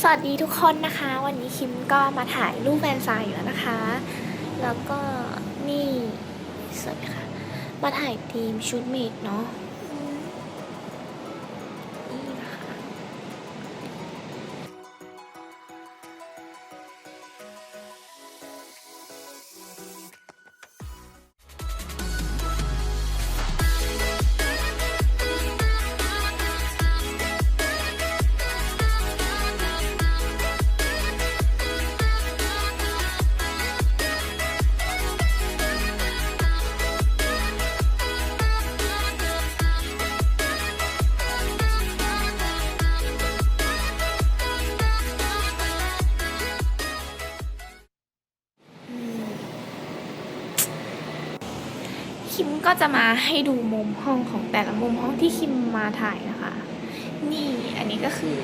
สวัสดีทุกคนนะคะ วันนี้คิมก็มาถ่ายรูปแฟนซายอยู่แล้วนะคะ แล้วก็นี่สวัสดีค่ะ มาถ่ายทีมชุดเมดเนาะ คิมก็จะมาให้ดูมุมห้องของแต่ละมุมห้องที่คิมมาถ่ายนะคะ นี่อันนี้ก็คือ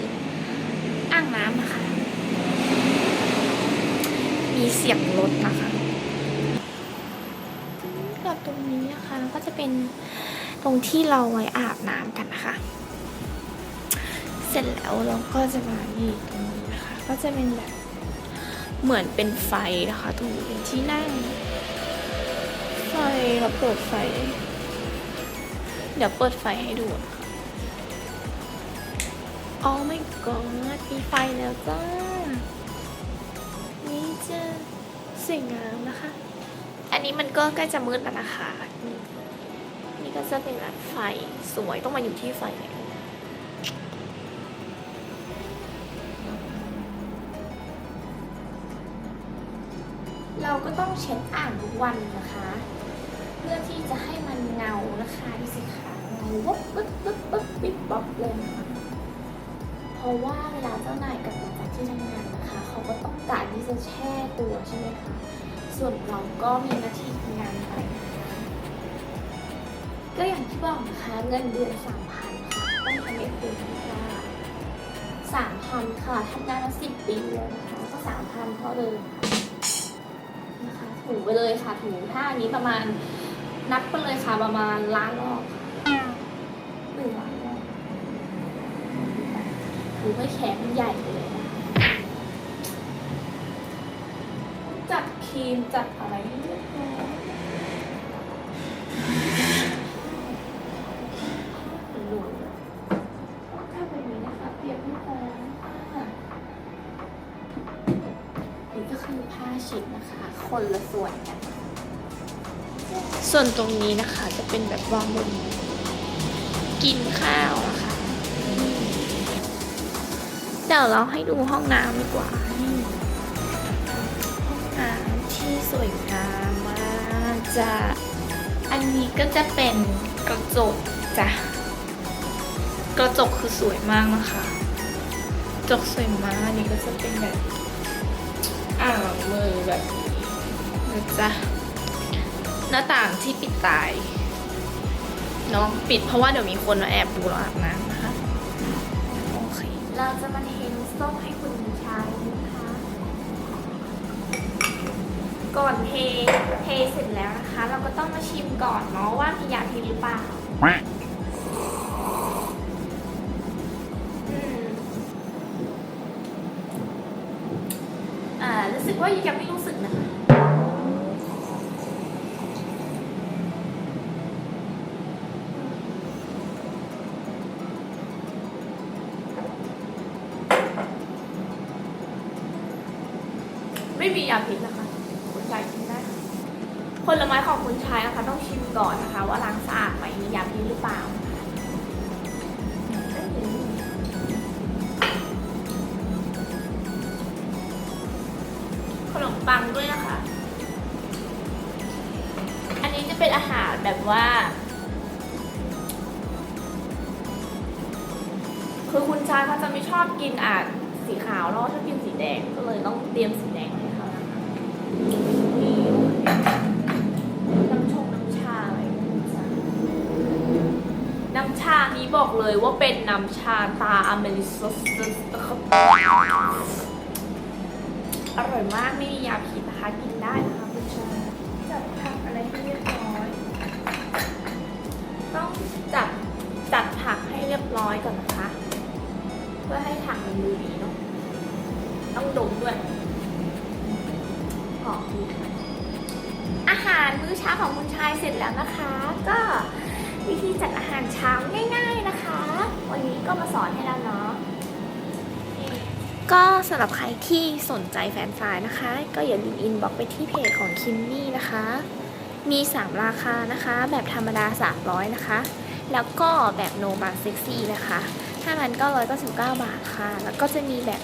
อ่างน้ำนะคะ มีเสียงรถนะคะกับตรงนี้นะคะก็จะเป็นตรงที่เราไว้อาบน้ำกันนะคะ เสร็จแล้วเราก็จะมานี่ตรงนี้นะคะ ก็จะเป็นแบบเหมือนเป็นไฟนะคะ ตรงนี้เป็นที่นั่ง เราเปิดไฟ เดี๋ยวเปิดไฟให้ดูนะคะอ๋อไม่ก็มีไฟแล้วจ้า นี่จะสวยงามนะคะ อันนี้มันก็ใกล้จะมืดแล้วนะคะ นี่ก็จะเป็นแบบไฟสวยต้องมาอยู่ที่ไฟเราก็ต้องเช็ดอ่างทุกวันนะคะ พื่อที่จะให้มันเงานะคะดูสิคะเงาวับปึ๊บปึ๊บปึ๊บปิ๊บบ๊อบเลยนะคะเพราะว่าเวลาเจ้านายกลับมาจากที่ทำงานนะคะ เขาก็ต้องการที่จะแช่ตัวใช่ไหมคะส่วนเราก็มีหน้าที่ทำงานไปนะคะก็อย่างที่บอกนะคะเงินเดือนสามพันค่ะต้องทำให้คุ้มค่ะสามพันค่ะทำงานมาสิบปีแล้วนะคะก็สามพันเท่าเดิมนะคะถูไปเลยค่ะถูท่านี้ประมาณ นับไปเลยค่ะประมาณล้านรอบค่ะหนึ่งล้านรอบถูไม่แขนมันใหญ่เลย จัดครีมจัดอะไรให้เรียบร้อยหลุดถ้าแบบนี้นะคะเปรียบไม่พอค่ะนี่ก็คือผ้าชิดนะคะ คนละส่วนกัน ส่วนตรงนี้นะคะจะเป็นแบบว่ามุมกินข้าวนะคะเดี๋ยวเราให้ดูห้องน้ำดีกว่าห้องน้ำที่สวยงามมากจะอันนี้ก็จะเป็นกระจกจ้ะกระจกคือสวยมากนะคะกระจกสวยมากอันนี้ก็จะเป็นแบบอ่างมือแบบนี้นะจ๊ะ หน้าต่างที่ปิดตายเนาะปิดเพราะว่าเดี๋ยวมีคนมาแอบดูเราอาบน้ำนะคะโอเคเราจะมาเทน้ำส้มให้คุณชายนะคะ ก่อนเทเทเสร็จแล้วนะคะ เราก็ต้องมาชิมก่อนเนาะว่ามียาพิษหรือเปล่า ไม่มียาพิษนะคะคุณชายชิมได้ค่ะผลไม้ของคุณชายนะคะ ต้องชิมก่อนนะคะ ว่าล้างสะอาดไหมมียาพิษหรือเปล่าขนมปังด้วยนะคะ อันนี้จะเป็นอาหารแบบว่า คือคุณชายเขาจะไม่ชอบกินอ่านสีขาวแล้วชอบกินสีแดง ก็เลยต้องเตรียมสีแดง บอกเลยว่าเป็นน้ำชาตาอเมริสสนะครับอร่อยมากไม่มียาพิษนะคะกินได้นะคะคุณชายจัดผักอะไรให้เรียบร้อย ต้องจัดจัดผักให้เรียบร้อยก่อนนะคะ เพื่อให้ถังมันดูดีเนาะต้องดมด้วยหอมดีค่ะอาหารมื้อเช้าของคุณชายเสร็จแล้วนะคะ ก็ วิธีจัดอาหารเช้าง่ายๆนะคะ วันนี้ก็มาสอนให้เราเนาะก็สำหรับใครที่สนใจแฟนฟรายนะคะ ก็อย่าลืมอินบ็อกไปที่เพจของคิมมี่นะคะ มี 3 ราคานะคะ แบบธรรมดา 300 นะคะ แล้วก็แบบโนบาเซ็กซี่นะคะ5,999 บาทค่ะ แล้วก็จะมีแบบ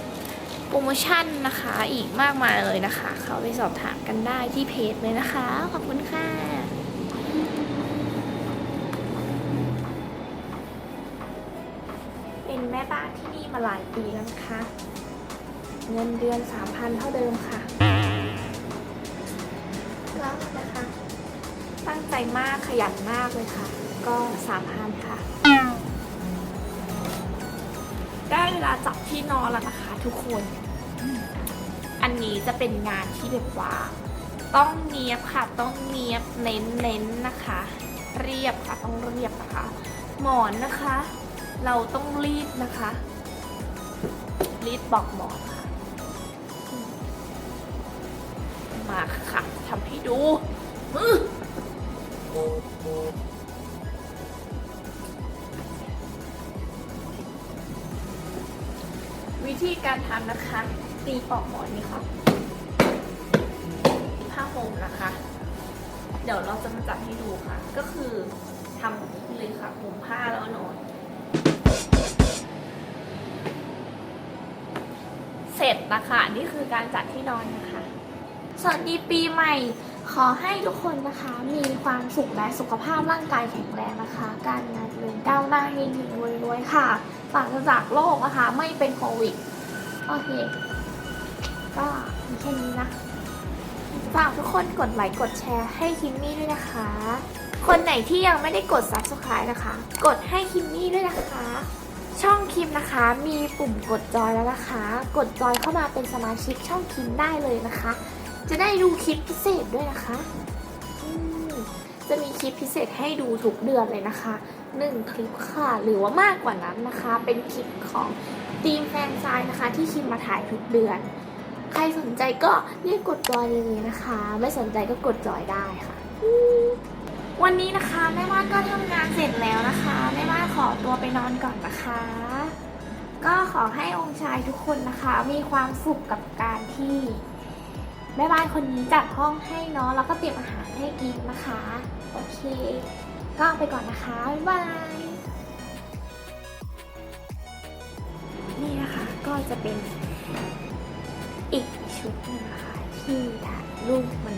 โปรโมชั่นนะคะอีกมากมายเลยนะคะ เข้าไปสอบถามกันได้ที่เพจเลยนะคะ ขอบคุณค่ะ เป็นแม่บ้านที่นี่มาหลายปีแล้วนะคะ เงินเดือน3,000เท่าเดิมค่ะ แล้วนะคะ ตั้งใจมากขยันมากเลยค่ะ ก็3,000ค่ะ ได้เวลาจับที่นอนแล้วนะคะทุกคน อันนี้จะเป็นงานที่แบบว่า ต้องเนียบค่ะ ต้องเนียบเน้นเน้นๆนะคะ เรียบค่ะ ต้องเรียบนะคะ หมอนนะคะ เราต้องรีดนะคะ รีดบอกหมอนค่ะ มาค่ะทำให้ดูอื้อวิธีการทำนะคะ ตีปอกหมอนนี่ค่ะผ้าห่มนะคะ เดี๋ยวเราจะมาจับให้ดูค่ะ ก็คือทำแบบนี้เลยค่ะห่มผ้าแล้วนอน เสร็จนะคะนี่คือการจัดที่นอนนะคะ สวัสดีปีใหม่ ขอให้ทุกคนนะคะ มีความสุขและสุขภาพร่างกายแข็งแรงนะคะ การงานเดินก้าวหน้าเฮงๆรวยๆค่ะปราศจากโรคนะคะ ไม่เป็นโควิด โอเค ก็มีแค่นี้นะฝากทุกคนกดไลค์กดแชร์ให้คิมมี่ด้วยนะคะ คนไหนที่ยังไม่ได้กด subscribe นะคะ กดให้คิมมี่ด้วยนะคะ ช่องคิมนะคะ มีปุ่มกดจอยแล้วนะคะ กดจอยเข้ามาเป็นสมาชิกช่องคิมได้เลยนะคะ จะได้ดูคลิปพิเศษด้วยนะคะจะมีคลิปพิเศษให้ดูทุกเดือนเลยนะคะหนึ่งคลิปค่ะหรือว่ามากกว่านั้นนะคะ เป็นคลิปของทีมแฟนซายนะคะ ที่คิมมาถ่ายทุกเดือน ใครสนใจก็เรียกกดจอยเลยนะคะ ไม่สนใจก็กดจอยได้ค่ะ วันนี้นะคะแม่ว่านก็ทำงานเสร็จแล้วนะคะแม่ว่านขอตัวไปนอนก่อนนะคะ ก็ขอให้องค์ชายทุกคนนะคะ มีความสุขกับการที่แม่บ้านคนนี้จัดห้องให้เนาะแล้วก็เตรียมอาหารให้กินนะคะ โอเค ก็ไปก่อนนะคะ บ๊ายบาย นี่นะคะก็จะเป็นอีกชุดนึงนะคะที่ถ่ายรูปมัน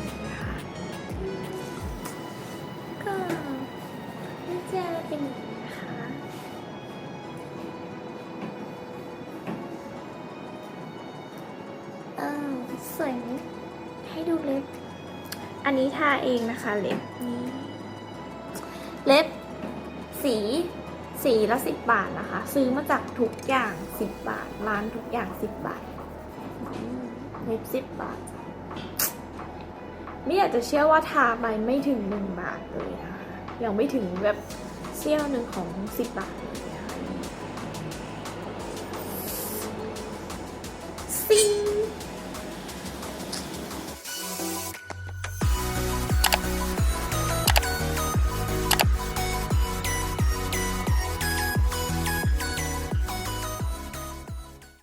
นะคะก็น่าจะเป็นอย่างนี้นะคะเออสวยไหมให้ดูเล็บ อันนี้ทาเองนะคะเล็บนี้เล็บสีสีละสิบบาทนะคะ ซื้อมาจากทุกอย่างสิบบาท ร้านทุกอย่างสิบบาทเล็บสิบบาท ไม่อยากจะเชื่อว่าทาไปไม่ถึงหนึ่งบาทเลยนะคะยังไม่ถึงแบบเสี้ยวหนึ่งของสิบบาทเลยนะคะซิง